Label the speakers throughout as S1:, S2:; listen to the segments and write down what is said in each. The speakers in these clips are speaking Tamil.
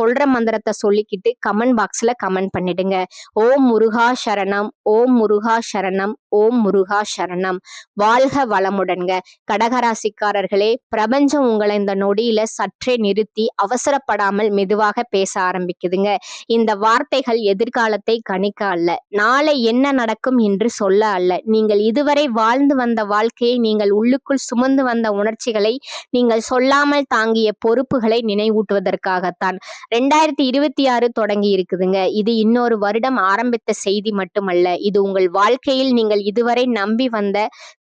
S1: சொல்ற மந்திரத்தை சொல்லிக்கிட்டு கமெண்ட் பாக்ஸ்ல கமெண்ட் பண்ணிடுங்க. ஓம் முருகா சரணம் ஓம் முருகா சரணம் ஓம் முருகா சரணம். வாழ்க வளமுடன்க. கடகராசிக்காரர்களே பிரபஞ்சம் உங்களை இந்த நொடியில சற்றே நிறுத்தி அவசரப்படாமல் மெதுவாக பேச ஆரம்பிக்குதுங்க. இந்த வார்த்தைகள் எதிர்காலத்தை கணிக்க அல்ல. நாளை என்ன நடக்கும் என்று சொல்ல அல்ல. நீங்கள் இதுவரை வாழ்ந்து வந்த வாழ்க்கையை நீங்கள் உள்ளுக்குள் சுமந்து வந்த உணர்ச்சிகளை நீங்கள் சொல்லாமல் தாங்கிய பொறுப்புகளை நினைவூட்டுவதற்காகத்தான். ரெண்டாயிரத்தி இருபத்தி ஆறு தொடங்கி இருக்குதுங்க இது இன்னொரு வருடம் ஆரம்பித்த செய்தி மட்டுமல்ல. இது உங்கள் வாழ்க்கையில் நீங்கள் இதுவரை நம்பி வந்த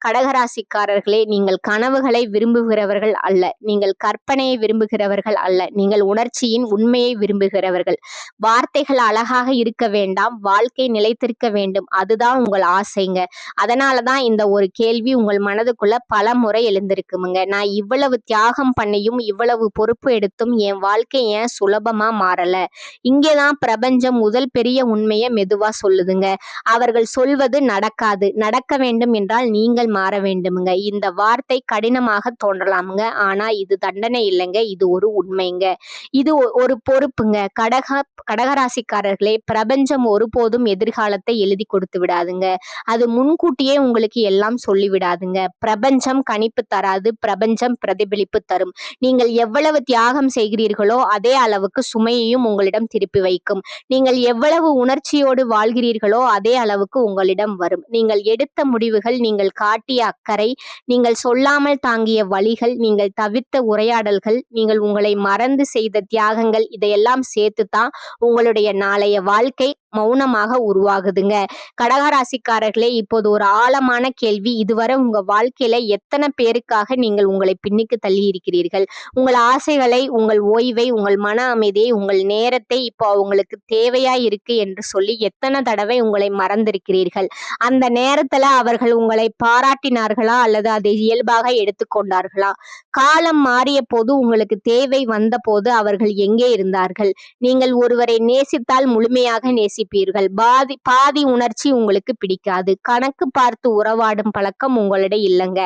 S1: கடகராசிக்காரர்களே நீங்கள் கனவுகளை விரும்புகிறவர்கள் அல்ல. நீங்கள் கற்பனையை விரும்புகிறவர்கள் அல்ல. நீங்கள் உணர்ச்சியின் உண்மையை விரும்புகிறவர்கள். வார்த்தைகள் அழகாக இருக்க வேண்டாம். வாழ்க்கை நிலைத்திருக்க வேண்டும். அதுதான் உங்கள் ஆசைங்க. அதனாலதான் இந்த ஒரு கேள்வி உங்கள் மனதுக்குள்ள பல முறை எழுந்திருக்குமுங்க. நான் இவ்வளவு தியாகம் பண்ணியும் இவ்வளவு பொறுப்பு எடுத்தும் என் வாழ்க்கை ஏன் சுலபம் மாறல. இங்கேதான் பிரபஞ்சம் முதல் பெரிய உண்மையை மெதுவா சொல்லுதுங்க. அவர்கள் சொல்வது நடக்காது. நடக்க வேண்டும் என்றால் நீங்கள் மாற வேண்டுமுங்க. இந்த வார்த்தை கடினமாக தோன்றலாமுங்க. ஆனா இது தண்டனை இல்லைங்க. இது ஒரு உண்மைங்க. இது ஒரு பொறுப்புங்க. கடக கடகராசிக்காரர்களே பிரபஞ்சம் ஒருபோதும் எதிர்காலத்தை எழுதி கொடுத்து விடாதுங்க. அது முன்கூட்டியே உங்களுக்கு எல்லாம் சொல்லிவிடாதுங்க பிரபஞ்சம் கணிப்பு தராது. பிரபஞ்சம் பிரதிபலிப்பு தரும். நீங்கள் எவ்வளவு தியாகம் செய்கிறீர்களோ அதே அளவுக்கு சுமையையும் உங்களிடம் திருப்பி வைக்கும். நீங்கள் எவ்வளவு உணர்ச்சியோடு வாழ்கிறீர்களோ அதே அளவுக்கு உங்களிடம் வரும். நீங்கள் எடுத்த முடிவுகள் நீங்கள் காட்டிய அக்கறை நீங்கள் சொல்லாமல் தாங்கிய வழிகள் நீங்கள் தவிர்த்த உரையாடல்கள் நீங்கள் உங்களை மறந்து செய்த தியாகங்கள் இதையெல்லாம் சேர்த்து தான் உங்களுடைய நாளைய வாழ்க்கை மௌனமாக உருவாகுதுங்க. கடகராசிக்காரர்களே இப்போது ஒரு ஆழமான கேள்வி. இதுவரை உங்க வாழ்க்கையில எத்தனை பேருக்காக நீங்கள் உங்களை பின்னுக்கு தள்ளி இருக்கிறீர்கள் உங்கள் ஆசைகளை உங்கள் ஓய்வை உங்கள் மன அமைதியை உங்கள் நேரத்தை இப்போ அவங்களுக்கு தேவையா இருக்கு என்று சொல்லி எத்தனை தடவை உங்களை மறந்திருக்கிறீர்கள்? அந்த நேரத்துல அவர்கள் உங்களை பாராட்டினார்களா? அல்லது அதை இயல்பாக எடுத்துக்கொண்டார்களா காலம் மாறிய போது உங்களுக்கு தேவை வந்த போது அவர்கள் எங்கே இருந்தார்கள்? நீங்கள் ஒருவரை நேசித்தால் முழுமையாக நேசிப்பீர்கள். பாதி பாதி உணர்ச்சி உங்களுக்கு பிடிக்காது. கணக்கு பார்த்து உறவாடும் பழக்கம் உங்களிடம் இல்லைங்க.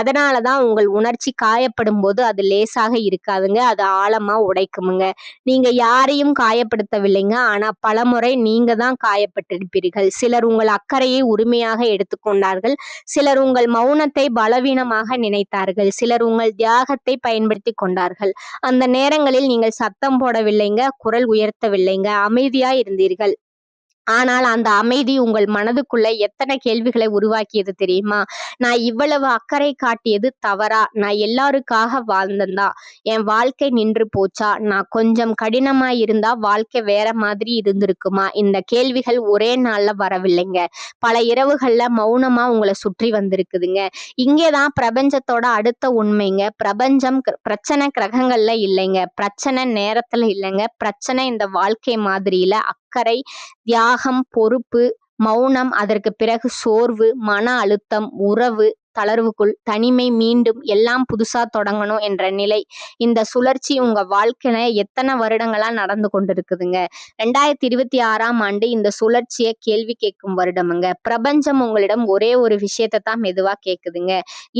S1: அதனாலதான் உங்கள் உணர்ச்சி காயப்படும் போது அது லேசாக இருக்காதுங்க. அது ஆழமா உடைக்குமுங்க. நீங்க யாரையும் காயப்படுத்தவில்லைங்க. ஆனா பலமுறை நீங்க தான் காயப்பட்டிருப்பீர்கள். சிலர் உங்கள் அக்கறையை உரிமையாக எடுத்துக்கொண்டார்கள். சிலர் உங்கள் மௌனத்தை பலவீனமாக நினைத்தார்கள். சிலர் உங்கள் தியாகத்தை பயன்படுத்தி கொண்டார்கள். அந்த நேரங்களில் நீங்கள் சத்தம் போடவில்லைங்க குரல் உயர்த்தவில்லைங்க அமைதியா இருந்தீர்கள். ஆனால் அந்த அமைதி உங்கள் மனதுக்குள்ள எத்தனை கேள்விகளை உருவாக்கியது தெரியுமா? நான் இவ்வளவு அக்கறை காட்டியது தவறா? நான் எல்லாருக்காக வாழ்ந்தந்தா என் வாழ்க்கை நின்று போச்சா? நான் கொஞ்சம் கடினமா இருந்தா வாழ்க்கை வேற மாதிரி இருந்திருக்குமா? இந்த கேள்விகள் ஒரே நாள்ல வரவில்லைங்க. பல இரவுகள்ல மௌனமா உங்களை சுற்றி வந்திருக்குதுங்க. இங்கேதான் பிரபஞ்சத்தோட அடுத்த உண்மைங்க. பிரபஞ்சம் பிரச்சனை கிரகங்கள்ல இல்லைங்க. பிரச்சனை நேரத்துல இல்லைங்க. பிரச்சனை இந்த வாழ்க்கை மாதிரியில அக்கறை தியாகம் பொறுப்பு மௌனம் அதற்கு பிறகு சோர்வு மன அழுத்தம் உறவு தளர்வுக்குள் தனிமை மீண்டும் எல்லாம் புதுசா தொடங்கணும் என்ற நிலை இந்த சுழற்சி உங்க வாழ்க்கையில எத்தனை வருடங்களா நடந்து கொண்டிருக்குதுங்க. ரெண்டாயிரத்தி இருபத்தி ஆறாம் ஆண்டு இந்த சுழற்சியை கேள்வி கேட்கும் வருடமுங்க. பிரபஞ்சம் உங்களிடம் ஒரே ஒரு விஷயத்தை தான் மெதுவா கேக்குதுங்க.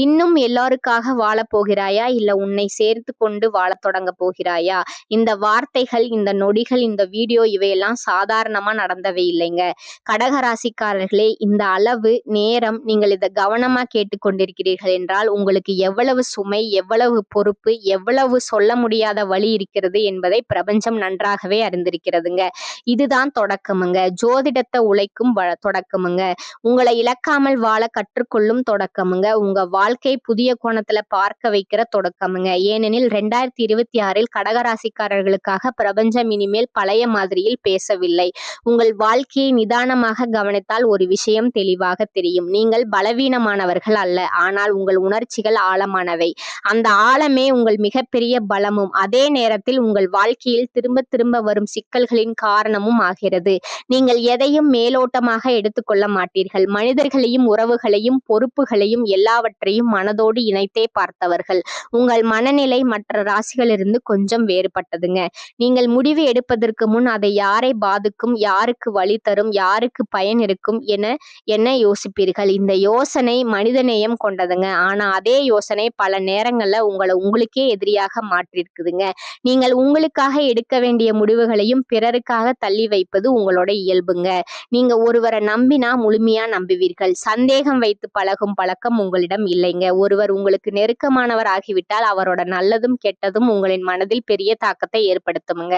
S1: இன்னும் எல்லாருக்காக வாழ போகிறாயா? இல்ல உன்னை சேர்த்து கொண்டு வாழ தொடங்க போகிறாயா? இந்த வார்த்தைகள் இந்த நொடிகள் இந்த வீடியோ இவையெல்லாம் சாதாரணமா நடந்தவே இல்லைங்க. கடகராசிக்காரர்களே இந்த அளவு நேரம் நீங்கள் இதை கவனமா கேட்டு கொண்டிருக்கிறீர்கள் என்றால் உங்களுக்கு எவ்வளவு சுமை எவ்வளவு பொறுப்பு எவ்வளவு சொல்ல முடியாத வழி இருக்கிறது என்பதை பிரபஞ்சம் நன்றாகவே அறிந்திருக்கிறதுங்க. இதுதான் தொடக்கமுங்க. ஜோதிடத்தை உழைக்கும் தொடக்கமுங்க. உங்களை இழக்காமல் வாழ கற்றுக்கொள்ளும் தொடக்கமுங்க. உங்க வாழ்க்கை புதிய கோணத்துல பார்க்க வைக்கிற தொடக்கமுங்க. ஏனெனில் ரெண்டாயிரத்தி இருபத்தி ஆறில் கடகராசிக்காரர்களுக்காக பிரபஞ்சம் இனிமேல் பழைய மாதிரியில் பேசவில்லை. உங்கள் வாழ்க்கையை நிதானமாக கவனித்தால் ஒரு விஷயம் தெளிவாக தெரியும். நீங்கள் பலவீனமானவர்கள் அல்ல. அல்ல. ஆனால் உங்கள் உணர்ச்சிகள் ஆழமானவை. அந்த ஆழமே உங்கள் மிகப்பெரிய பலமும். அதே நேரத்தில் உங்கள் வாழ்க்கையில் திரும்ப திரும்ப வரும் சிக்கல்களின் காரணமும் ஆகிறது. நீங்கள் எதையும் மேலோட்டமாக எடுத்துக்கொள்ள மாட்டீர்கள். மனிதர்களையும் உறவுகளையும் பொறுப்புகளையும் எல்லாவற்றையும் மனதோடு இணைத்தே பார்த்தவர்கள். உங்கள் மனநிலை மற்ற ராசிகளிலிருந்து கொஞ்சம் வேறுபட்டதுங்க. நீங்கள் முடிவு எடுப்பதற்கு முன் அதை யாரை பாதிக்கும் யாருக்கு வழி தரும் யாருக்கு பயன் இருக்கும் என என்ன யோசிப்பீர்கள்? இந்த யோசனை மனிதநேயம் நயம் கொண்டதுங்க. ஆனா அதே யோசனை பல நேரங்கள்ல உங்களை உங்களுக்கே எதிரியாக மாற்றிருக்குதுங்க. நீங்கள் உங்களுக்காக எடுக்க வேண்டிய முடிவுகளையும் பிறருக்காக தள்ளி வைப்பது உங்களோட இயல்புங்க. நீங்க ஒருவரை நம்பினா முழுமையா நம்புவீர்கள். சந்தேகம் வைத்து பழகும் பழக்கம் உங்களிடம் இல்லைங்க. ஒருவர் உங்களுக்கு நெருக்கமானவர் ஆகிவிட்டால் அவரோட நல்லதும் கெட்டதும் உங்களின் மனதில் பெரிய தாக்கத்தை ஏற்படுத்துமுங்க.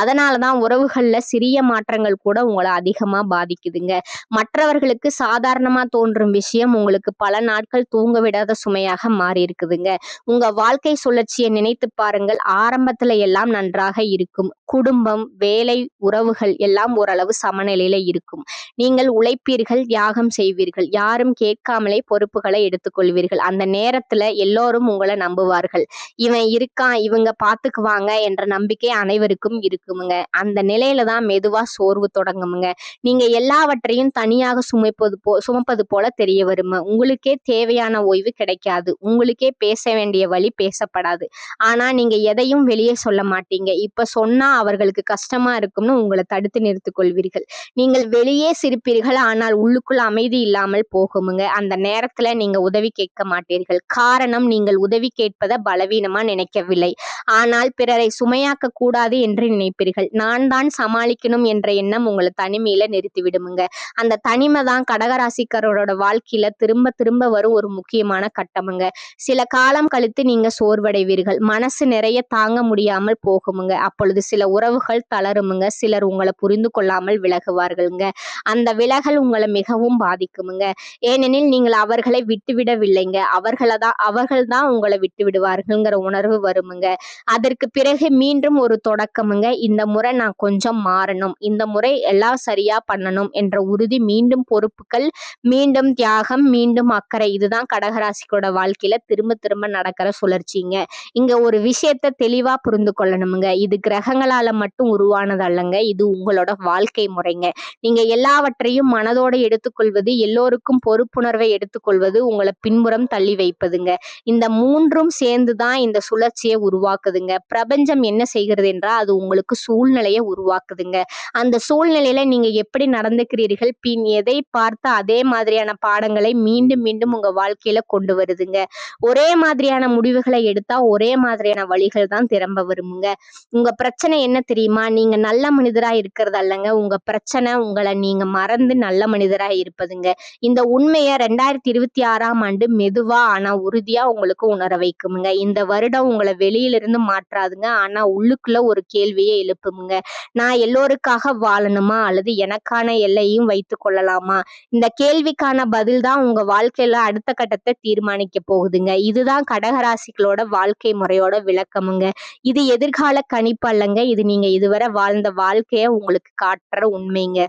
S1: அதனாலதான் உறவுகள்ல சிறிய மாற்றங்கள் கூட உங்களை அதிகமா பாதிக்குதுங்க. மற்றவர்களுக்கு சாதாரணமா தோன்றும் விஷயம் உங்களுக்கு பல நாட்கள் தூங்க விடாத சுமையாக மாறி இருக்குதுங்க உங்க வாழ்க்கை சுழற்சியை நினைத்து பாருங்கள். ஆரம்பத்துல எல்லாம் நன்றாக இருக்கும். குடும்பம் வேலை உறவுகள் எல்லாம் ஓரளவு சமநிலையில இருக்கும். நீங்கள் உழைப்பீர்கள் தியாகம் செய்வீர்கள். யாரும் கேட்காமலே பொறுப்புகளை எடுத்துக்கொள்வீர்கள். அந்த நேரத்துல எல்லோரும் உங்களை நம்புவார்கள். இவன் இருக்கான் இவங்க பாத்துக்குவாங்க என்ற நம்பிக்கை அனைவருக்கும் இருக்குமுங்க. அந்த நிலையில தான் மெதுவா சோர்வு தொடங்குமுங்க. நீங்க எல்லாவற்றையும் தனியாக சுமைப்பது போ சுமப்பது போல தெரிய வரும உங்களுக்கே தேவையான ஓய்வு கிடைக்காது. உங்களுக்கே பேச வேண்டிய வழி பேசப்படாது. ஆனா நீங்க எதையும் வெளியே சொல்ல மாட்டீங்க. இப்ப சொன்னா அவர்களுக்கு கஷ்டமா இருக்கும்னு உங்களை தடுத்து நிறுத்திக் கொள்வீர்கள். நீங்கள் வெளியே சிரிப்பீர்கள் ஆனால் உள்ளுக்குள் அமைதி இல்லாமல் போகுமுங்க. அந்த நேரத்துல நீங்க உதவி கேட்க மாட்டீர்கள். காரணம் நீங்கள் உதவி கேட்பதை பலவீனமா நினைக்கவில்லை. ஆனால் பிறரை சுமையாக்க கூடாது என்று நினைப்பீர்கள். நான் தான் சமாளிக்கணும் என்ற எண்ணம் உங்களை தனிமையில நிறுத்தி விடுமுங்க அந்த தனிமை தான் கடகராசிக்காரரோட வாழ்க்கையில திரும்ப திரும்ப வரும் ஒரு முக்கியமான கட்டமுங்க. சில காலம் கழித்து நீங்க சோர்வடைவீர்கள். மனசு நிறைய தாங்க முடியாமல் போகுமுங்க. அப்பொழுது சில உறவுகள் தளருமுங்க. சிலர் உங்களை புரிந்து கொள்ளாமல் விலகுவார்கள்ங்க. அந்த விலகல் உங்களை மிகவும் பாதிக்குமுங்க. ஏனெனில் நீங்கள் அவர்களை விட்டுவிடவில்லைங்க. அவர்களை தான் அவர்கள் தான் உங்களை விட்டு விடுவார்கள்ங்கிற உணர்வு வருமுங்க. அதற்கு பிறகு மீண்டும் ஒரு தொடக்கமுங்க. இந்த முறை நான் கொஞ்சம் மாறணும். இந்த முறை எல்லாம் சரியா பண்ணணும் என்ற உறுதி மீண்டும் பொறுப்புகள் மீண்டும் தியாகம் மீண்டும் அக்கறை இதுதான் கடகராசிக்கோட வாழ்க்கையில திரும்ப திரும்ப நடக்கிற சுழற்சிங்க. இங்க ஒரு விஷயத்த தெளிவா புரிந்து கொள்ளணுமுங்க. இது கிரகங்களால மட்டும் உருவானது அல்லங்க. இது உங்களோட வாழ்க்கை முறைங்க. நீங்க எல்லாவற்றையும் மனதோட எடுத்துக்கொள்வது எல்லோருக்கும் பொறுப்புணர்வை எடுத்துக்கொள்வது உங்களை பின்புறம் தள்ளி வைப்பதுங்க. இந்த மூன்றும் சேர்ந்து தான் இந்த சுழற்சியை உருவாக்குதுங்க. பிரபஞ்சம் என்ன செய்கிறது என்றால் அது உங்களுக்கு சூழ்நிலையை உருவாக்குதுங்க. அந்த சூழ்நிலையில நீங்க எப்படி நடந்துக்கிறீர்கள்? பின் எதை பார்த்து அதே மாதிரியான பாடங்களை மீண்டும் மீண்டும் உங்க வாழ்க்கையில கொண்டு வருதுங்க. ஒரே மாதிரியான முடிவுகளை எடுத்தா ஒரே மாதிரியான வழிகள் தான் திரும்ப வருமுங்க. உங்க பிரச்சனை என்ன தெரியுமா? நீங்க நல்ல மனிதரா இருக்கிறது அல்லங்க. உங்க பிரச்சனை உங்களை நீங்க மறந்து நல்ல மனிதரா இருப்பதுங்க. இந்த உண்மையை ரெண்டாயிரத்தி இருபத்தி ஆறாம் ஆண்டு மெதுவா ஆனா உறுதியா உங்களுக்கு உணர வைக்குமுங்க. இந்த வருடம் உங்களை வெளியிலிருந்து மாற்றாதுங்க. ஆனா உள்ளுக்குள்ள ஒரு கேள்வியை எழுப்புமுங்க. நான் எல்லோருக்காக வாழணுமா? அல்லது எனக்கான எல்லையும் வைத்து கொள்ளலாமா? இந்த கேள்விக்கான பதில் தான் உங்க வாழ்க்கையில அடுத்த கட்டத்தை தீர்மானிக்க போகுதுங்க. இதுதான் கடகராசிகளோட வாழ்க்கை முறையோட விளக்கமுங்க. இது எதிர்கால கணிப்பு அல்லங்க. இது நீங்க இதுவரை வாழ்ந்த வாழ்க்கைய உங்களுக்கு காட்டுற உண்மைங்க.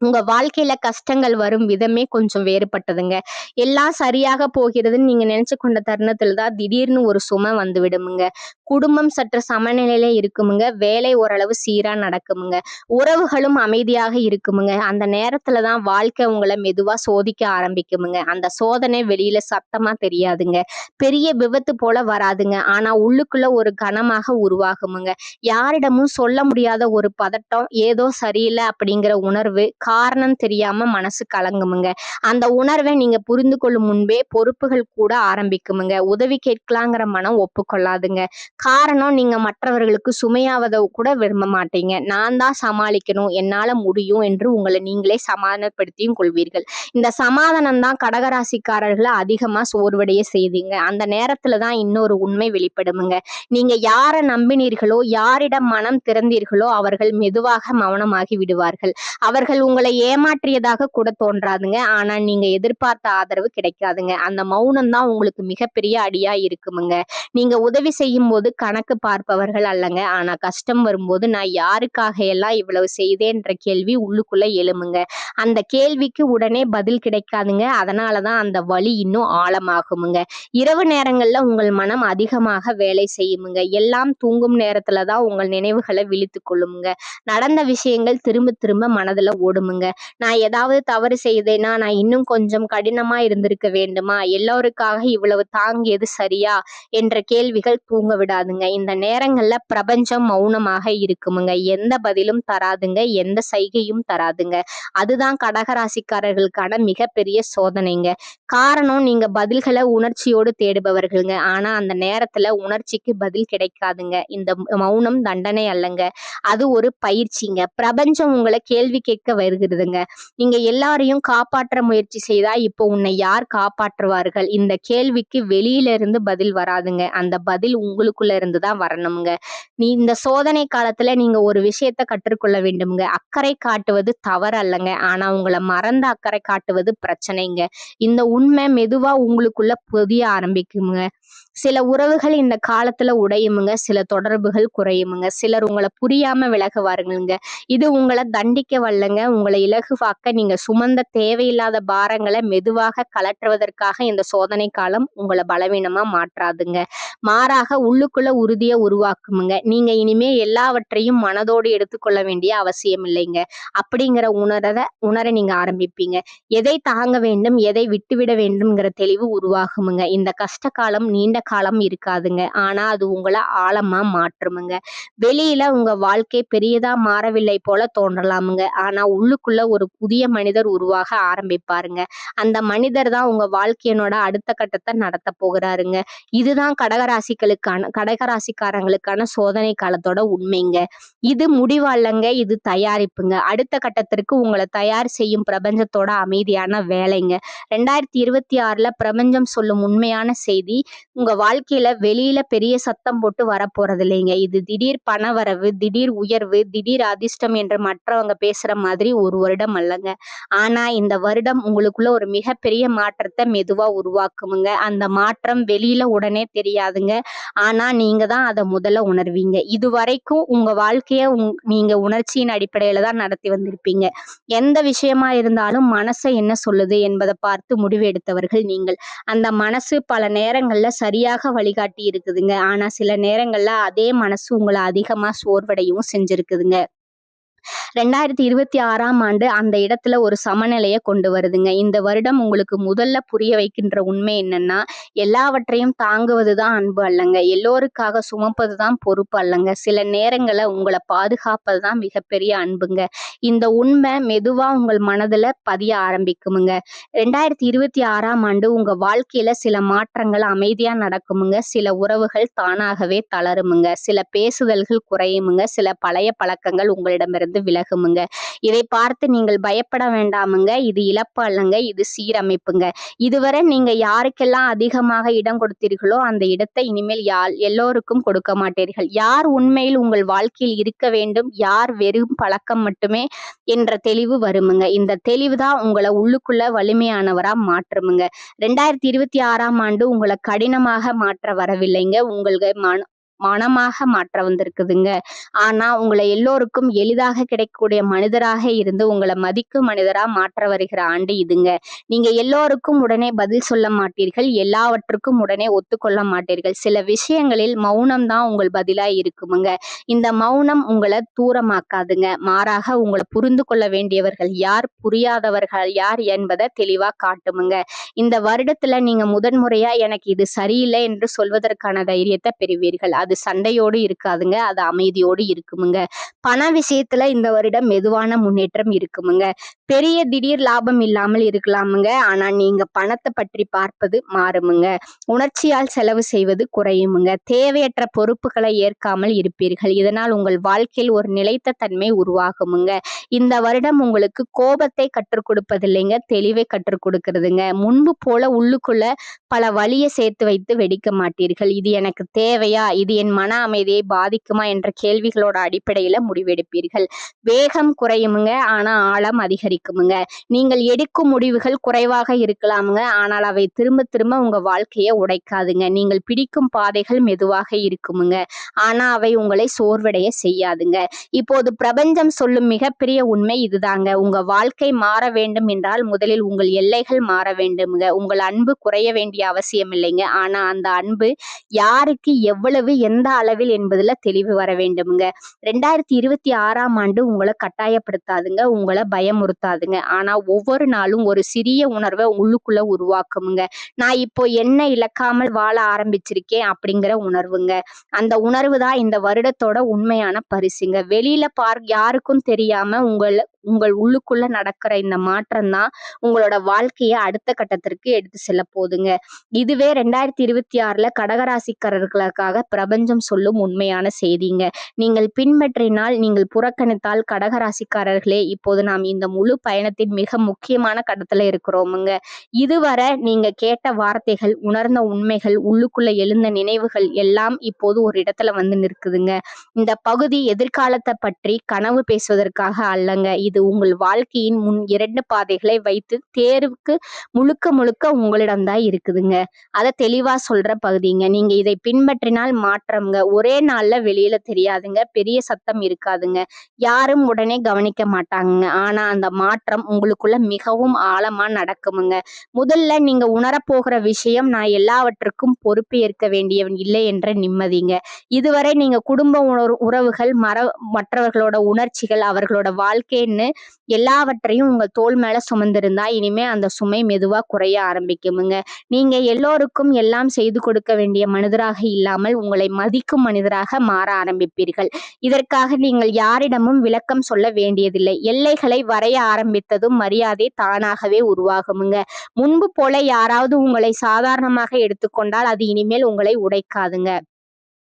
S1: உங்க வாழ்க்கையில கஷ்டங்கள் வரும் விதமே கொஞ்சம் வேறுபட்டதுங்க. எல்லாம் சரியாக போகிறதுன்னு நீங்க நினைச்சு கொண்ட தருணத்துல தான் திடீர்னு ஒரு சுமை வந்து விடுமுங்க. குடும்பம் சற்று சமநிலையில இருக்குமுங்க. வேலை ஓரளவு சீரா நடக்குமுங்க. உறவுகளும் அமைதியாக இருக்குமுங்க. அந்த நேரத்துல தான் வாழ்க்கை உங்களை மெதுவா சோதிக்க ஆரம்பிக்குமுங்க. அந்த சோதனை வெளியில சத்தமா தெரியாதுங்க. பெரிய விபத்து போல வராதுங்க. ஆனா உள்ளுக்குள்ள ஒரு கனமாக உருவாகுமுங்க. யாரிடமும் சொல்ல முடியாத ஒரு பதட்டம் ஏதோ சரியில்லை அப்படிங்கிற உணர்வு காரணம் தெரியாம மனசு கலங்குமுங்க. அந்த உணர்வை நீங்க புரிந்து கொள்ளும் முன்பே பொறுப்புகள் கூட ஆரம்பிக்குமுங்க. உதவி கேட்கலாங்கிற மனம் ஒப்புக்கொள்ளாதுங்க. காரணம் நீங்க மற்றவர்களுக்கு சுமையாவதை கூட விரும்ப மாட்டீங்க. நான் தான் சமாளிக்கணும் என்னால முடியும் என்று உங்களை நீங்களே சமாதானப்படுத்தியும் கொள்வீர்கள். இந்த சமாதானம் தான் கடகராசிக்காரர்களை அதிகமா சோர்வடைய செய்தீங்க. அந்த நேரத்துல தான் இன்னொரு உண்மை வெளிப்படுமுங்க. நீங்க யாரை நம்பினீர்களோ யாரிடம் மனம் திறந்தீர்களோ அவர்கள் மெதுவாக மௌனமாகி விடுவார்கள். அவர்கள் உங்கள் உங்களை ஏமாற்றியதாக கூட தோன்றாதுங்க. ஆனா நீங்க எதிர்பார்த்த ஆதரவு கிடைக்காதுங்க. அந்த மௌனம் தான் உங்களுக்கு மிகப்பெரிய அடியா இருக்குமுங்க. நீங்க உதவி செய்யும் போது கணக்கு பார்ப்பவர்கள் அல்லங்க. ஆனா கஷ்டம் வரும்போது நான் யாருக்காக எல்லாம் இவ்வளவு செய்தேன்ற கேள்வி உள்ளுக்குள்ள எழுமுங்க. அந்த கேள்விக்கு உடனே பதில் கிடைக்காதுங்க. அதனாலதான் அந்த வழி இன்னும் ஆழமாகுமுங்க. இரவு நேரங்கள்ல உங்கள் மனம் அதிகமாக வேலை செய்யுமுங்க. எல்லாம் தூங்கும் நேரத்துல தான் உங்கள் நினைவுகளை விழித்து கொள்ளுமுங்க. நடந்த விஷயங்கள் திரும்ப திரும்ப மனதுல ஓடுமுங்க நான் ஏதாவது தவறு செய்தேனா நான் இன்னும் கொஞ்சம் கடினமா இருந்திருக்க வேண்டுமா? எல்லோருக்காக இவ்வளவு தாங்கியது சரியா? என்ற கேள்விகள் தூங்க விடாதுங்க. இந்த நேரங்கள்ல பிரபஞ்சம் மௌனமாக இருக்குமுங்க. எந்த பதிலும் தராதுங்க. எந்த சைகையும் தராதுங்க. அதுதான் கடகராசிக்காரர்களுக்கான மிகப்பெரிய சோதனைங்க. காரணம் நீங்க பதில்களை உணர்ச்சியோடு தேடுபவர்களுங்க. ஆனா அந்த நேரத்துல உணர்ச்சிக்கு பதில் கிடைக்காதுங்க. இந்த மௌனம் தண்டனை அல்லங்க. அது ஒரு பயிற்சிங்க. பிரபஞ்சம் உங்களை கேள்வி கேட்க வருது. வருகிறதுங்க. நீங்க எல்லாரையும் காப்பாற்ற முயற்சி செய்தா இப்போ உன்னை யார் காப்பாற்றுவார்கள்? இந்த கேள்விக்கு வெளியில இருந்து பதில் வராதுங்க. அந்த பதில் உங்களுக்குள்ள இருந்து தான் வரணுங்க நீ இந்த சோதனை காலத்துல நீங்க ஒரு விஷயத்த கற்றுக்கொள்ள வேண்டும்ங்க. அக்கறை காட்டுவது தவறு அல்லங்க ஆனா உங்களை மறந்த அக்கறை காட்டுவது பிரச்சனைங்க. இந்த உண்மை மெதுவா உங்களுக்குள்ள புதிய ஆரம்பிக்குங்க. சில உறவுகள் இந்த காலத்துல உடையுமுங்க சில தொடர்புகள் குறையுமுங்க. சிலர் உங்களை புரியாம விலகுவாருங்க இது உங்களை தண்டிக்க வல்லங்க. உங்களை இலகுவாக்க நீங்க சுமந்த தேவையில்லாத பாரங்களை மெதுவாக கலற்றுவதற்காக இந்த சோதனை காலம் உங்களை பலவீனமா மாற்றாதுங்க. மாறாக உள்ளுக்குள்ள உறுதியை உருவாக்குமுங்க. நீங்க இனிமே எல்லாவற்றையும் மனதோடு எடுத்துக்கொள்ள வேண்டிய அவசியம் இல்லைங்க. அப்படிங்கிற உணரத உணர நீங்க ஆரம்பிப்பீங்க. எதை தாங்க வேண்டும் எதை விட்டுவிட வேண்டும்ங்கிற தெளிவு உருவாகுமுங்க. இந்த கஷ்ட காலம் நீண்ட காலம் இருக்காதுங்க. ஆனா அது உங்களை ஆழமா மாற்றுமுங்க. வெளியில உங்க வாழ்க்கை பெரியதா மாறவில்லை போல தோன்றலாமுங்க. ஆனா உள்ளுக்குள்ள ஒரு புதிய மனிதர் உருவாக ஆரம்பிப்பாருங்க. அந்த மனிதர் தான் உங்க வாழ்க்கையினோட அடுத்த கட்டத்தை நடத்த போகிறாருங்க. இதுதான் கடகராசிகளுக்கான கடகராசிக்காரங்களுக்கான சோதனை காலத்தோட உண்மைங்க. இது முடிவல்லங்க இது தயாரிப்புங்க. அடுத்த கட்டத்திற்கு உங்களை தயார் செய்யும் பிரபஞ்சத்தோட அமைதியான வேலைங்க. ரெண்டாயிரத்தி இருபத்தி ஆறுல பிரபஞ்சம் சொல்லும் உண்மையான செய்தி உங்க வாழ்க்கையில வெளியில பெரிய சத்தம் போட்டு வரப்போறது இல்லைங்க இது திடீர் பண வரவு திடீர் உயர்வு திடீர் அதிர்ஷ்டம் என்று மற்றவங்க பேசுற மாதிரி ஒரு வருடம் அல்லங்க. ஆனா இந்த வருடம் உங்களுக்குள்ள ஒரு மிகப்பெரிய மாற்றத்தை மெதுவா உருவாக்குமுங்க. அந்த மாற்றம் வெளியில உடனே தெரியாதுங்க. ஆனா நீங்க தான் அதை முதல்ல உணர்வீங்க. இது வரைக்கும் உங்க வாழ்க்கைய நீங்க உணர்ச்சியின் அடிப்படையில தான் நடத்தி வந்திருப்பீங்க. எந்த விஷயமா இருந்தாலும் மனசை என்ன சொல்லுது என்பதை பார்த்து முடிவு எடுத்தவர்கள் நீங்கள். அந்த மனசு பல நேரங்கள்ல சரியாக வழிகாட்டி இருக்குதுங்க. ஆனா சில நேரங்கள்ல அதே மனசு உங்களை அதிகமா சோர்வடையவும் செஞ்சிருக்குதுங்க. ரெண்டாயிரத்தி இருபத்தி ஆறாம் ஆண்டு அந்த இடத்துல ஒரு சமநிலையை கொண்டு வருதுங்க. இந்த வருடம் உங்களுக்கு முதல்ல புரிய வைக்கின்ற உண்மை என்னன்னா எல்லாவற்றையும் தாங்குவது தான் அன்பு அல்லங்க. எல்லோருக்காக சுமப்பது தான் பொறுப்பு அல்லங்க. சில நேரங்களை உங்களை பாதுகாப்பது தான் மிகப்பெரிய அன்புங்க. இந்த உண்மை மெதுவா உங்கள் மனதுல பதிய ஆரம்பிக்குமுங்க. ரெண்டாயிரத்தி இருபத்தி ஆறாம் ஆண்டு உங்க வாழ்க்கையில சில மாற்றங்கள் அமைதியா நடக்குமுங்க. சில உறவுகள் தானாகவே தளருமுங்க. சில பேசுதல்கள் குறையுமுங்க. சில பழைய பழக்கங்கள் உங்களிடமிருந்து விலகுமுங்க. இதை பார்த்து நீங்கள் பயப்பட வேண்டாமுங்க. இது இழப்பு அல்லங்க. இது சீரமைப்புங்க. இதுவரை நீங்க யாருக்கெல்லாம் அதிகமாக இடம் கொடுத்தீர்களோ அந்த இடத்தை இனிமேல் யார் எல்லோருக்கும் கொடுக்க மாட்டீர்கள். யார் உண்மையில் உங்கள் வாழ்க்கையில் இருக்க வேண்டும்? யார் வெறும் பழக்கம் மட்டுமே? என்ற தெளிவு வருமுங்க. இந்த தெளிவு தான் உங்களை உள்ளுக்குள்ள வலிமையானவரா மாற்றுமுங்க. ரெண்டாயிரத்தி இருபத்தி ஆறாம் ஆண்டு உங்களை கடினமாக மாற்ற வரவில்லைங்க. உங்களுக்கு மன மனமாக மாற்ற வந்திருக்குதுங்க. ஆனா உங்களை எல்லோருக்கும் எளிதாக கிடைக்கக்கூடிய மனிதராக இருந்து உங்களை மதிக்கும் மனிதரா மாற்ற வருகிற ஆண்டு இதுங்க. நீங்க எல்லோருக்கும் உடனே பதில் சொல்ல மாட்டீர்கள். எல்லாவற்றுக்கும் உடனே ஒத்துக்கொள்ள மாட்டீர்கள். சில விஷயங்களில் மௌனம் தான் உங்கள் பதிலா இருக்குமுங்க. இந்த மௌனம் உங்களை தூரமாக்காதுங்க. மாறாக உங்களை புரிந்து கொள்ள வேண்டியவர்கள் யார் புரியாதவர்கள் யார் என்பதை தெளிவா காட்டுமுங்க. இந்த வருடத்துல நீங்க முதன்முறையா எனக்கு இது சரியில்லை என்று சொல்வதற்கான தைரியத்தை பெறுவீர்கள். அது சண்டையோடு இருக்காதுங்க அது அமைதியோடு இருக்குமுங்க. பண விஷயத்துல இந்த வருடம் மெதுவான முன்னேற்றம் இருக்குமுங்க. பெரிய திடீர் லாபம் இல்லாமல் இருக்கலாமுங்க. ஆனா நீங்க பணத்தை பற்றி பார்ப்பது மாறுமுங்க. உணர்ச்சியால் செலவு செய்வது குறையுமுங்க. தேவையற்ற பொறுப்புகளை ஏற்காமல் இருப்பீர்கள். இதனால் உங்கள் வாழ்க்கையில் ஒரு நிலைத்த தன்மை உருவாகுமுங்க. இந்த வருடம் உங்களுக்கு கோபத்தை கற்றுக் கொடுப்பதில்லைங்க தெளிவை கற்றுக் கொடுக்கறதுங்க. முன்பு போல உள்ளுக்குள்ள பல வழியை சேர்த்து வைத்து வெடிக்க மாட்டீர்கள். இது எனக்கு தேவையா? இது என் மன அமைதியை பாதிக்குமா என்ற கேள்விகளோட அடிப்படையில முடிவெடுப்பீர்கள். வேகம் குறையுமுங்க ஆனா ஆழம் அதிகரிக்குமுங்க. நீங்கள் எடுக்கும் முடிவுகள் குறைவாக இருக்கலாமுங்க ஆனால் அவை திரும்ப திரும்ப உங்க வாழ்க்கையை உடைக்காதுங்க. நீங்கள் பிடிக்கும் பாதைகள் மெதுவாக இருக்குமுங்க ஆனா அவை உங்களை சோர்வடைய செய்யாதுங்க. இப்போது பிரபஞ்சம் சொல்லும் மிகப்பெரிய உண்மை இதுதாங்க. உங்க வாழ்க்கை மாற வேண்டும் என்றால் முதலில் உங்கள் எல்லைகள் மாற வேண்டுமுங்க. உங்கள் அன்பு குறைய வேண்டிய அவசியம் இல்லைங்க ஆனா அந்த அன்பு யாருக்கு எவ்வளவு எந்த அளவில் என்பதுல தெளிவு வர வேண்டுமுங்க. ரெண்டாயிரத்தி இருபத்தி ஆறாம் ஆண்டு உங்களை கட்டாயப்படுத்தாதுங்க உங்களை பயமுறுத்தாதுங்க. ஆனா ஒவ்வொரு நாளும் ஒரு சிறிய உணர்வை உள்ளுக்குள்ள உருவாக்குமுங்க. நான் இப்போ என்ன இழக்காமல் வாழ ஆரம்பிச்சிருக்கேன் அப்படிங்கிற உணர்வுங்க. அந்த உணர்வு தான் இந்த வருடத்தோட உண்மையான பரிசுங்க. வெளியில பார் யாருக்கும் தெரியாம உங்களை உங்கள் உள்ளுக்குள்ள நடக்கிற இந்த மாற்றம் தான் உங்களோட வாழ்க்கையை அடுத்த கட்டத்திற்கு எடுத்து செல்ல போதுங்க இதுவே ரெண்டாயிரத்தி இருபத்தி ஆறுல கடகராசிக்காரர்களுக்காக பிரபஞ்சம் சொல்லும் உண்மையான செய்திங்க. நீங்கள் பின்பற்றினால் நீங்கள் புறக்கணித்தால் கடகராசிக்காரர்களே இப்போது நாம் இந்த முழு பயணத்தின் மிக முக்கியமான கட்டத்துல இருக்கிறோமுங்க. இதுவரை நீங்க கேட்ட வார்த்தைகள் உணர்ந்த உண்மைகள் உள்ளுக்குள்ள எழுந்த நினைவுகள் எல்லாம் இப்போது ஒரு இடத்துல வந்து நிற்குதுங்க. இந்த பகுதி எதிர்காலத்தை பற்றி கனவு பேசுவதற்காக அல்லங்க. இது உங்கள் வாழ்க்கையின் முன் இரண்டு பாதைகளை வைத்து தேர்வுக்கு முழுக்க முழுக்க உங்களிடம்தான் இருக்குதுங்க. அதை தெளிவா சொல்ற பகுதிங்க. நீங்க இதை பின்பற்றினால் மாற்றம்ங்க. ஒரே நாள்ல வெளியில தெரியாதுங்க. பெரிய சத்தம் இருக்காதுங்க. யாரும் உடனே கவனிக்க மாட்டாங்க ஆனா அந்த மாற்றம் உங்களுக்குள்ள மிகவும் ஆழமா நடக்குமுங்க. முதல்ல நீங்க உணரப்போகிற விஷயம் நான் எல்லாவற்றுக்கும் பொறுப்பு ஏற்க வேண்டியவன் இல்லை என்ற நிம்மதிங்க. இதுவரை நீங்க குடும்ப உணர்- உறவுகள் மர மற்றவர்களோட உணர்ச்சிகள் அவர்களோட வாழ்க்கைன்னு எல்லாவற்றையும் உங்கள் தோல் மேல சுமந்திருந்தா இனிமே அந்த சுமை மெதுவா குறைய ஆரம்பிக்குமுங்க. நீங்க எல்லோருக்கும் எல்லாம் செய்து கொடுக்க வேண்டிய மனிதராக இல்லாமல் உங்களை மதிக்கும் மனிதராக மாற ஆரம்பிப்பீர்கள். இதற்காக நீங்கள் யாரிடமும் விளக்கம் சொல்ல வேண்டியதில்லை. எல்லைகளை வரைய ஆரம்பித்ததும் மரியாதை தானாகவே உருவாகுமுங்க. முன்பு போல யாராவது உங்களை சாதாரணமாக எடுத்துக்கொண்டால் அது இனிமேல் உங்களை உடைக்காதுங்க.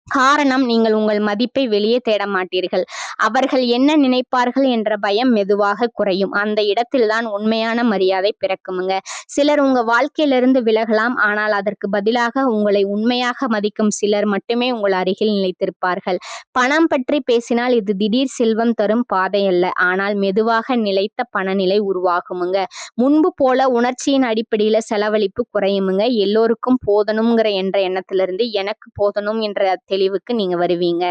S1: காரணம் நீங்கள் உங்கள் மதிப்பை வெளியே தேட மாட்டீர்கள். அவர்கள் என்ன நினைப்பார்கள் என்ற பயம் மெதுவாக குறையும். அந்த இடத்தில்தான் உண்மையான மரியாதை பிறக்குமுங்க. சிலர் உங்க வாழ்க்கையிலிருந்து விலகலாம் ஆனால் அதற்கு பதிலாக உங்களை உண்மையாக மதிக்கும் சிலர் மட்டுமே உங்கள் அருகில் நிலைத்திருப்பார்கள். பணம் பற்றி பேசினால் இது திடீர் செல்வம் தரும் பாதை அல்ல ஆனால் மெதுவாக நிலைத்த பணநிலை உருவாகுமுங்க. முன்பு போல உணர்ச்சியின் அடிப்படையில செலவழிப்பு குறையுமுங்க. எல்லோருக்கும் போதணுங்கிற என்ற எண்ணத்திலிருந்து எனக்கு போதணும் என்ற தெளிவுக்கு நீங்க வருவீங்க.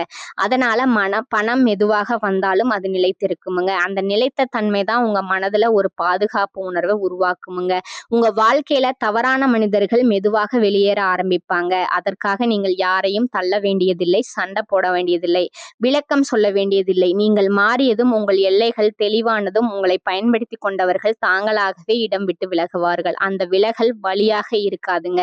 S1: அதனால மன பணம் மெதுவாக வந்தாலும் அது நிலைத்திருக்குமுங்க. அந்த நிலைத்த தன்மை தான் உங்க மனதுல ஒரு பாதுகாப்பு உணர்வை உருவாக்குமுங்க. உங்க வாழ்க்கையில தவறான மனிதர்கள் மெதுவாக வெளியேற ஆரம்பிப்பாங்க. அதற்காக நீங்கள் யாரையும் தள்ள வேண்டியதில்லை சண்டை போட வேண்டியதில்லை விளக்கம் சொல்ல வேண்டியதில்லை. நீங்கள் மாறியதும் உங்கள் எல்லைகள் தெளிவானதும் உங்களை பயன்படுத்தி கொண்டவர்கள் தாங்களாகவே இடம் விட்டு விலகுவார்கள். அந்த விலகல் வழியாக இருக்காதுங்க.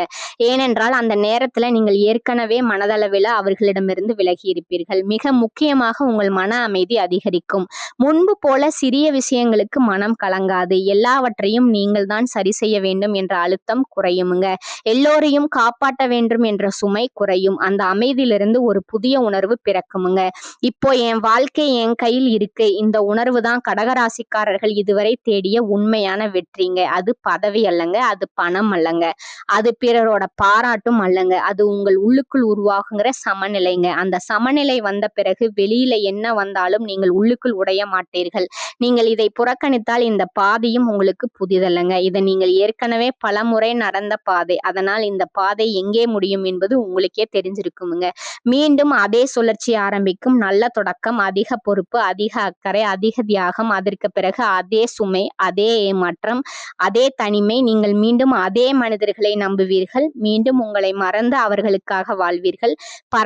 S1: ஏனென்றால் அந்த நேரத்துல நீங்கள் ஏற்கனவே மனதளவில் அவர்களிடமிருந்து விலகி இருப்பீர்கள் மிக முக்கியமாக உங்கள் மன அமைதி அதிகரிக்கும். முன்பு போல சிறிய விஷயங்களுக்கு மனம் கலங்காது. எல்லாவற்றையும் நீங்கள் தான் சரி செய்ய வேண்டும் என்ற அழுத்தம் குறையுமுங்க. எல்லோரையும் காப்பாற்ற வேண்டும் என்ற சுமை குறையும். அந்த அமைதியிலிருந்து ஒரு புதிய உணர்வு பிறக்குமுங்க. இப்போ என் வாழ்க்கை என் கையில் இருக்கு. இந்த உணர்வு தான் கடகராசிக்காரர்கள் இதுவரை தேடிய உண்மையான வெற்றிங்க. அது பதவி அல்லங்க அது பணம் அல்லங்க. அது பிறரோட பாராட்டும் அல்லங்க. அது உங்கள் உள்ளுக்குள் உருவாகுங்கிற சமநிலைங்க. அந்த சமநிலை வந்த பிறகு வெளியில என்ன வந்தாலும் நீங்கள் உள்ளுக்குள் உடைய மாட்டீர்கள். நீங்கள் இதை புறக்கணித்தால் இந்த பாதையும் உங்களுக்கு புதிதல்லங்க. இதை நீங்கள் ஏற்கனவே பலமுறை நடந்த பாதை. அதனால் இந்த பாதை எங்கே முடியும் என்பது உங்களுக்கே தெரிஞ்சிருக்குமுங்க. மீண்டும் அதே சுழற்சி ஆரம்பிக்கும். நல்ல தொடக்கம் அதிக பொறுப்பு அதிக அக்கறை அதிக தியாகம். அதற்கு பிறகு அதே சுமை அதே ஏமாற்றம் அதே தனிமை. நீங்கள் மீண்டும் அதே மனிதர்களை நம்புவீர்கள். மீண்டும் உங்களை மறந்து அவர்களுக்காக வாழ்வீர்கள்.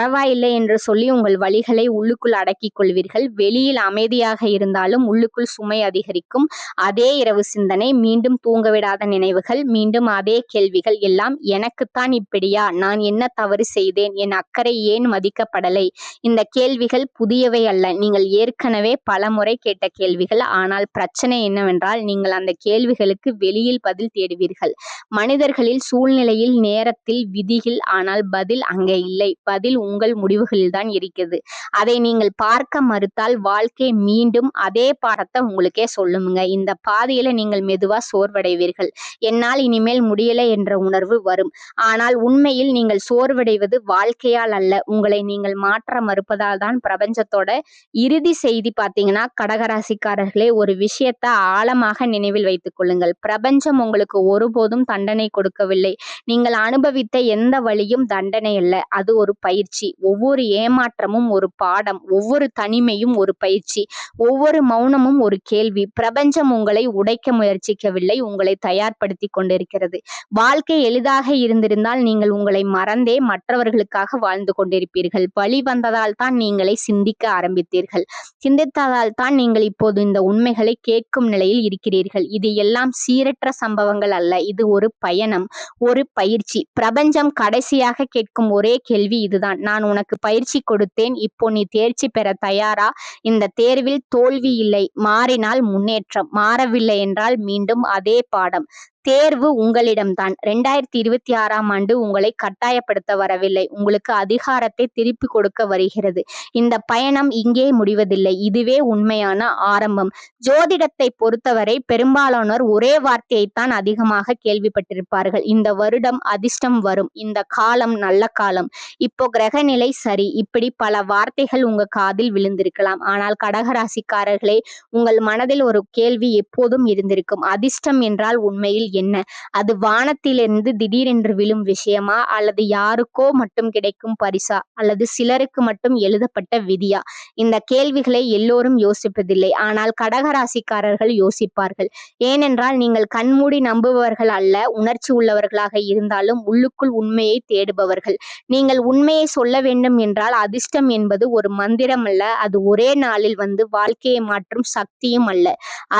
S1: பரவாயில்லை என்று சொல்லி உங்கள் வழிகளை உள்ளுக்குள் அடக்கிக் கொள்வீர்கள். வெளியில் அமைதியாக இருந்தாலும் உள்ளுக்குள் சுமை அதிகரிக்கும். அதே இரவு சிந்தனை மீண்டும் தூங்கவிடாத நினைவுகள் மீண்டும் அதே கேள்விகள் எல்லாம் எனக்குத்தான் இப்படியா? நான் என்ன தவறு செய்தேன்? என் அக்கறை ஏன் மதிக்கப்படலை? இந்த கேள்விகள் புதியவை அல்ல. நீங்கள் ஏற்கனவே பலமுறை கேட்ட கேள்விகள். ஆனால் பிரச்சனை என்னவென்றால் நீங்கள் அந்த கேள்விகளுக்கு வெளியில் பதில் தேடுவீர்கள். மனிதர்களில் சூழ்நிலையில் நேரத்தில் விதியில் ஆனால் பதில் அங்கே இல்லை. பதில் உங்கள் உங்கள் முடிவுகளில் தான் இருக்கிறது. அதை நீங்கள் பார்க்க மறுத்தால் வாழ்க்கை மீண்டும் அதே பாடத்தை உங்களுக்கே சொல்லுமுங்க. இந்த பாதையில நீங்கள் மெதுவா சோர்வடைவீர்கள். என்னால் இனிமேல் முடியலை என்ற உணர்வு வரும். ஆனால் உண்மையில் நீங்கள் சோர்வடைவது வாழ்க்கையால் அல்ல. உங்களை நீங்கள் மாற்ற மறுப்பதால் தான் பிரபஞ்சத்தோட இறுதி செய்தி பார்த்தீங்கன்னா கடகராசிக்காரர்களே ஒரு விஷயத்த ஆழமாக நினைவில் வைத்துக் கொள்ளுங்கள். பிரபஞ்சம் உங்களுக்கு ஒருபோதும் தண்டனை கொடுக்கவில்லை. நீங்கள் அனுபவித்த எந்த வழியும் தண்டனை அல்ல. அது ஒரு பயிற்சி. ஒவ்வொரு ஏமாற்றமும் ஒரு பாடம் ஒவ்வொரு தனிமையும் ஒரு பயிற்சி ஒவ்வொரு மௌனமும் ஒரு கேள்வி. பிரபஞ்சம் உங்களை உடைக்க முயற்சிக்கவில்லை உங்களை தயார்படுத்தி கொண்டிருக்கிறது. வாழ்க்கை எளிதாக இருந்திருந்தால் நீங்கள் உங்களை மறந்தே மற்றவர்களுக்காக வாழ்ந்து கொண்டிருப்பீர்கள். வழி வந்ததால் தான் நீங்களை சிந்திக்க ஆரம்பித்தீர்கள். சிந்தித்ததால் தான் நீங்கள் இப்போது இந்த உண்மைகளை கேட்கும் நிலையில் இருக்கிறீர்கள். இது எல்லாம் சீரற்ற சம்பவங்கள் அல்ல இது ஒரு பயணம் ஒரு பயிற்சி. பிரபஞ்சம் கடைசியாக கேட்கும் ஒரே கேள்வி இதுதான். நான் உனக்கு பயிற்சி கொடுத்தேன். இப்போ நீ தேர்ச்சி பெற தயாரா? இந்த தேர்வில் தோல்வி இல்லை மாறினால் முன்னேற்றம். மாறவில்லை என்றால் மீண்டும் அதே பாடம். தேர்வு உங்களிடம்தான். ரெண்டாயிரத்தி இருபத்தி ஆறாம் ஆண்டு உங்களை கட்டாயப்படுத்த வரவில்லை. உங்களுக்கு அதிகாரத்தை திருப்பி கொடுக்க வருகிறது. இந்த பயணம் இங்கே முடிவதில்லை. இதுவே உண்மையான ஆரம்பம். ஜோதிடத்தை பொறுத்தவரை பெரும்பாலானோர் ஒரே வார்த்தையைத்தான் அதிகமாக கேள்விப்பட்டிருப்பார்கள். இந்த வருடம் அதிர்ஷ்டம் வரும். இந்த காலம் நல்ல காலம். இப்போ கிரக நிலை சரி. இப்படி பல வார்த்தைகள் உங்க காதில் விழுந்திருக்கலாம். ஆனால் கடகராசிக்காரர்களே உங்கள் மனதில் ஒரு கேள்வி எப்போதும் இருந்திருக்கும். அதிர்ஷ்டம் என்றால் உண்மையில் என்ன? அது வானத்திலிருந்து திடீரென்று விழும் விஷயமா? அல்லது யாருக்கோ மட்டும் கிடைக்கும் பரிசா? அல்லது சிலருக்கு மட்டும் எழுதப்பட்ட விதியா? இந்த கேள்விகளை எல்லோரும் யோசிப்பதில்லை. ஆனால் கடகராசிக்காரர்கள் யோசிப்பார்கள். ஏனென்றால் நீங்கள் கண்மூடி நம்புபவர்கள் அல்ல உணர்ச்சி உள்ளவர்களாக இருந்தாலும் உள்ளுக்குள் உண்மையை தேடுபவர்கள். நீங்கள் உண்மையை சொல்ல வேண்டும் என்றால் அதிர்ஷ்டம் என்பது ஒரு மந்திரம் அல்ல. அது ஒரே நாளில் வந்து வாழ்க்கையை மாற்றும் சக்தியும் அல்ல.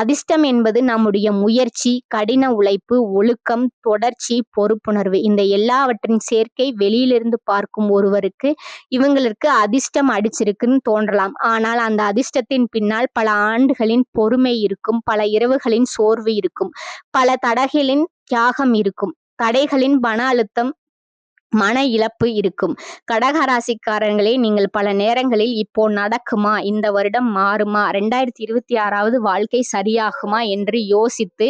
S1: அதிர்ஷ்டம் என்பது நம்முடைய முயற்சி கடின உழைப்பு ஒழுக்கம் தொடர்ச்சி பொறுப்புணர்வு இந்த எல்லாவற்றின் சேர்க்கை வெளியிலிருந்து பார்க்கும் ஒருவருக்கு இவங்களுக்கு அதிர்ஷ்டம் அடிச்சிருக்குன்னு தோன்றலாம். ஆனால் அந்த அதிர்ஷ்டத்தின் பின்னால் பல ஆண்டுகளின் பொறுமை இருக்கும் பல இரவுகளின் சோர்வு இருக்கும் பல தடகளின் தியாகம் இருக்கும் தடைகளின் மன அழுத்தம் மன இழப்பு இருக்கும். கடகராசிக்காரங்களே நீங்கள் பல நேரங்களில் இப்போ நடக்குமா? இந்த வருடம் மாறுமா? ரெண்டாயிரத்தி இருபத்தி ஆறாவது வாழ்க்கை சரியாகுமா? என்று யோசித்து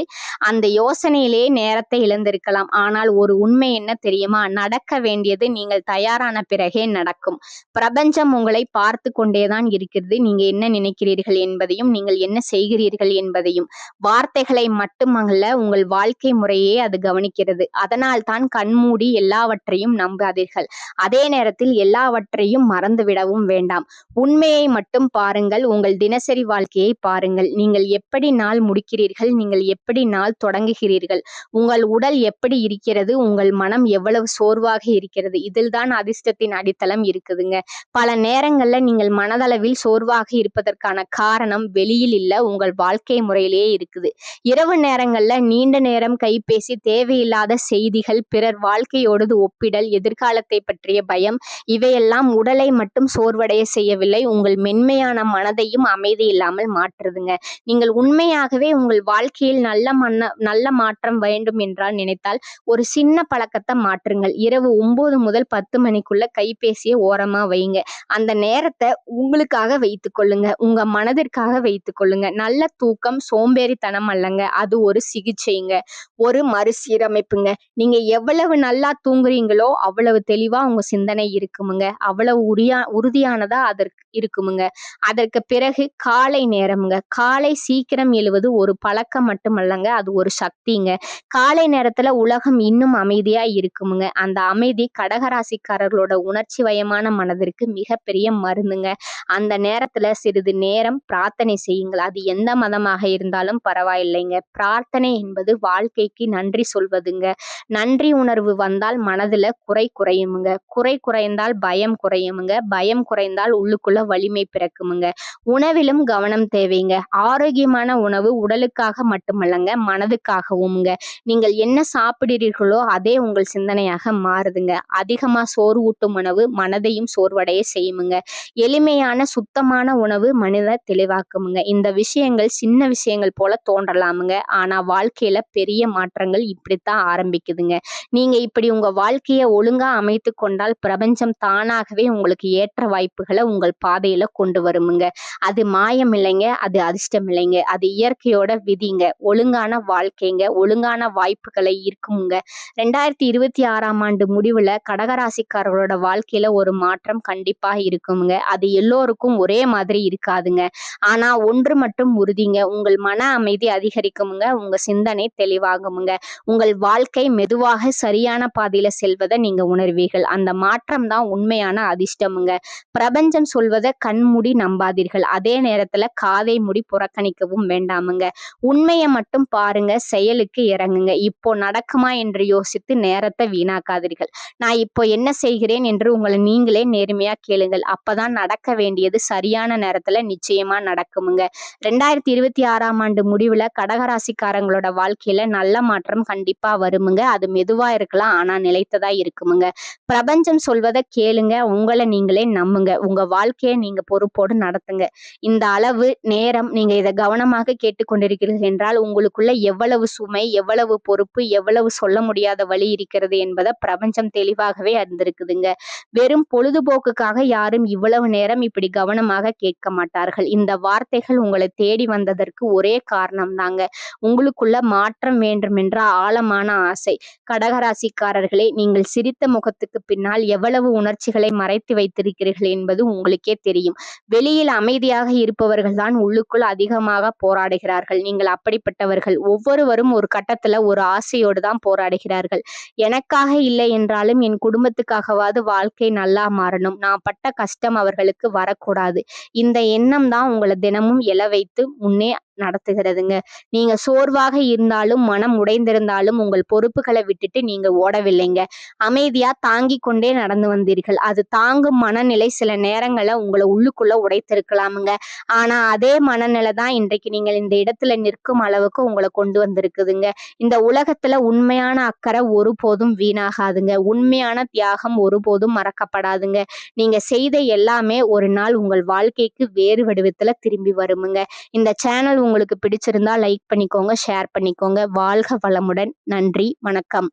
S1: அந்த யோசனையிலே நேரத்தை இழந்திருக்கலாம். ஆனால் ஒரு உண்மை என்ன தெரியுமா? நடக்க வேண்டியது நீங்கள் தயாரான பிறகே நடக்கும். பிரபஞ்சம் உங்களை பார்த்து கொண்டேதான் இருக்கிறது. நீங்க என்ன நினைக்கிறீர்கள் என்பதையும் நீங்கள் என்ன செய்கிறீர்கள் என்பதையும். வார்த்தைகளை மட்டுமல்ல உங்கள் வாழ்க்கை முறையே அது கவனிக்கிறது. அதனால் தான் கண்மூடி எல்லாவற்றையும் நம்பாதீர்கள். அதே நேரத்தில் எல்லாவற்றையும் மறந்துவிடவும் வேண்டாம். உண்மையை மட்டும் பாருங்கள். உங்கள் தினசரி வாழ்க்கையை பாருங்கள். நீங்கள் எப்படி நாள் முடிக்கிறீர்கள்? நீங்கள் எப்படி நாள் தொடங்குகிறீர்கள்? உங்கள் உடல் எப்படி இருக்கிறது? உங்கள் மனம் எவ்வளவு சோர்வாக இருக்கிறது? இதில்தான் அதிர்ஷ்டத்தின் அடித்தளம் இருக்குதுங்க. பல நேரங்கள்ல நீங்கள் மனதளவில் சோர்வாக இருப்பதற்கான காரணம் வெளியில் இல்ல உங்கள் வாழ்க்கை முறையிலேயே இருக்குது. இரவு நேரங்கள்ல நீண்ட நேரம் கைபேசி தேவையில்லாத செய்திகள் பிறர் வாழ்க்கையோடு ஒப்பிட தேடல் எதிர்காலத்தை பற்றிய பயம் இவையெல்லாம் உடலை மட்டும் சோர்வடைய செய்யவில்லை. உங்கள் மென்மையான மனதையும் அமைதி இல்லாமல் மாற்றுதுங்க. நீங்கள் உண்மையாகவே உங்கள் வாழ்க்கையில் நல்ல மன்ன நல்ல மாற்றம் வேண்டும் என்றால் நினைத்தால் ஒரு சின்ன பழக்கத்தை மாற்றுங்கள். இரவு ஒன்பது முதல் பத்து மணிக்குள்ள கைபேசியை ஓரமா வைங்க. அந்த நேரத்தை உங்களுக்காக வைத்துக் கொள்ளுங்க. உங்க மனதிற்காக வைத்துக் கொள்ளுங்க. நல்ல தூக்கம் சோம்பேறித்தனம் அல்லங்க. அது ஒரு சிகிச்சைங்க. ஒரு மறுசீரமைப்புங்க. நீங்க எவ்வளவு நல்லா தூங்குறீங்களோ அவ்வளவு தெளிவா உங்க சிந்தனை இருக்குமுங்க. அவ்வளவு உரியா உறுதியானதா அதற்கு இருக்குமுங்க. அதற்கு பிறகு காலை நேரம்ங்க. காலை சீக்கிரம் எழுவது ஒரு பழக்கம் மட்டுமல்லங்க அது ஒரு சக்திங்க. காலை நேரத்துல உலகம் இன்னும் அமைதியா இருக்குமுங்க. அந்த அமைதி கடகராசிக்காரர்களோட உணர்ச்சி வயமான மனதிற்கு மிகப்பெரிய மருந்துங்க. அந்த நேரத்துல சிறிது நேரம் பிரார்த்தனை செய்யுங்கள். அது எந்த மதமாக இருந்தாலும் பரவாயில்லைங்க. பிரார்த்தனை என்பது வாழ்க்கைக்கு நன்றி சொல்வதுங்க. நன்றி உணர்வு வந்தால் மனதுல குறை குறையுமுங்க. குறை குறைந்தால் பயம் குறையுமுங்க. பயம் குறைந்தால் உள்ளுக்குள்ள வலிமை பிறக்குமுங்க. உணவிலும் கவனம் தேவைங்க. ஆரோக்கியமான உணவு உடலுக்காக மட்டுமல்லங்க மனதுக்காகவும்ங்க. நீங்கள் என்ன சாப்பிடுறீர்களோ அதே உங்கள் சிந்தனையாக மாறுதுங்க. அதிகமா சோறு ஊட்டும் உணவு மனதையும் சோர்வடைய செய்யுமுங்க. எளிமையான சுத்தமான உணவு மனித தெளிவாக்குமுங்க. இந்த விஷயங்கள் சின்ன விஷயங்கள் போல தோன்றலாமுங்க. ஆனா வாழ்க்கையில பெரிய மாற்றங்கள் இப்படித்தான் ஆரம்பிக்குதுங்க. நீங்க இப்படி உங்க வாழ்க்கைய ஒழுங்கா அமைத்து கொண்டால் பிரபஞ்சம் தானாகவே உங்களுக்கு ஏற்ற வாய்ப்புகளை உங்கள் பாதையில கொண்டு வருமுங்க. அது மாயம் இல்லைங்க அது அதிர்ஷ்டம் இல்லைங்க. அது இயற்கையோட விதிங்க. ஒழுங்கான வாழ்க்கைங்க ஒழுங்கான வாய்ப்புகளை இருக்குமுங்க ரெண்டாயிரத்தி இருபத்தி ஆறாம் ஆண்டு முடிவுல கடகராசிக்காரர்களோட வாழ்க்கையில ஒரு மாற்றம் கண்டிப்பா இருக்குமுங்க. அது எல்லோருக்கும் ஒரே மாதிரி இருக்காதுங்க. ஆனா ஒன்று மட்டும் உறுதிங்க. உங்கள் மன அமைதி அதிகரிக்குமுங்க. உங்க சிந்தனை தெளிவாகுமுங்க. உங்கள் வாழ்க்கை மெதுவாக சரியான பாதையில செல்வதை நீங்க உணர்வீர்கள். அந்த மாற்றம் தான் உண்மையான அதிர்ஷ்டமுங்க. பிரபஞ்சம் சொல்வதை கண்மூடி நம்பாதீர்கள். அதே நேரத்துல காதை முடி புறக்கணிக்கவும் வேண்டாமுங்க. உண்மையை மட்டும் பாருங்க. செயலுக்கு இறங்குங்க. இப்போ நடக்குமா என்று யோசித்து நேரத்தை வீணாக்காதீர்கள். நான் இப்போ என்ன செய்கிறேன் என்று உங்களை நீங்களே நேர்மையா கேளுங்கள். அப்பதான் நடக்க வேண்டியது சரியான நேரத்துல நிச்சயமா நடக்குமுங்க. ரெண்டாயிரத்தி இருபத்தி ஆறாம் ஆண்டு முடிவுல கடகராசிக்காரங்களோட வாழ்க்கையில நல்ல மாற்றம் கண்டிப்பா வருமுங்க. அது மெதுவா இருக்கலாம். ஆனா நிலைத்ததா இருக்குமுங்க. பிரபஞ்சம் சொல்வதை கேளுங்க உங்களை நீங்களே நம்புங்க. உங்க வாழ்க்கையை நீங்க பொறுப்போடு நடத்துங்க. இந்த அளவு நேரம் நீங்க இதை கவனமாக கேட்டுக்கொண்டிருக்கிறீர்கள் என்றால் உங்களுக்குள்ள எவ்வளவு சுமை எவ்வளவு பொறுப்பு எவ்வளவு சொல்ல முடியாத வழி இருக்கிறது என்பதை பிரபஞ்சம் தெளிவாகவே அறிந்திருக்குதுங்க. வெறும் பொழுதுபோக்குக்காக யாரும் இவ்வளவு நேரம் இப்படி கவனமாக கேட்க மாட்டார்கள். இந்த வார்த்தைகள் உங்களை தேடி வந்ததற்கு ஒரே காரணம் தாங்க உங்களுக்குள்ள மாற்றம் வேண்டும் என்ற ஆழமான ஆசை. கடகராசிக்காரர்களே நீங்கள் சிரித்த முகத்துக்கு பின்னால் எவ்வளவு உணர்ச்சிகளை மறைத்து வைத்திருக்கிறீர்கள் என்பது உங்களுக்கே தெரியும். வெளியில் அமைதியாக இருப்பவர்கள் தான் உள்ளுக்குள் அதிகமாக போராடுகிறார்கள். நீங்கள் அப்படிப்பட்டவர்கள். ஒவ்வொருவரும் ஒரு கட்டத்துல ஒரு ஆசையோடு தான் போராடுகிறார்கள். எனக்காக இல்லை என்றாலும் என் குடும்பத்துக்காகவாது வாழ்க்கை நல்லா மாறணும். நான் பட்ட கஷ்டம் அவர்களுக்கு வரக்கூடாது. இந்த எண்ணம் தான் உங்களை தினமும் எழ வைத்து முன்னே நடத்துகிறதுங்க. நீங்க சோர்வாக இருந்தாலும் மனம் உடைந்திருந்தாலும் உங்கள் பொறுப்புகளை விட்டுட்டு நீங்க ஓடவில்லைங்க. அமைதியா தாங்கி கொண்டே நடந்து வந்தீர்கள். அது தாங்கும் மனநிலை சில நேரங்களை உங்களை உள்ளுக்குள்ள உடைத்திருக்கலாமுங்க. ஆனா அதே மனநிலை தான் இன்றைக்கு நீங்கள் இந்த இடத்துல நிற்கும் அளவுக்கு உங்களை கொண்டு வந்திருக்குதுங்க. இந்த உலகத்துல உண்மையான அக்கறை ஒருபோதும் வீணாகாதுங்க. உண்மையான தியாகம் ஒருபோதும் மறக்கப்படாதுங்க. நீங்க செய்த எல்லாமே ஒரு நாள் உங்கள் வாழ்க்கைக்கு வேறு வடிவத்துல திரும்பி வருமுங்க. இந்த சேனல் உங்களுக்கு பிடிச்சிருந்தா லைக் பண்ணிக்கோங்க ஷேர் பண்ணிக்கோங்க. வாழ்க வளமுடன். நன்றி வணக்கம்.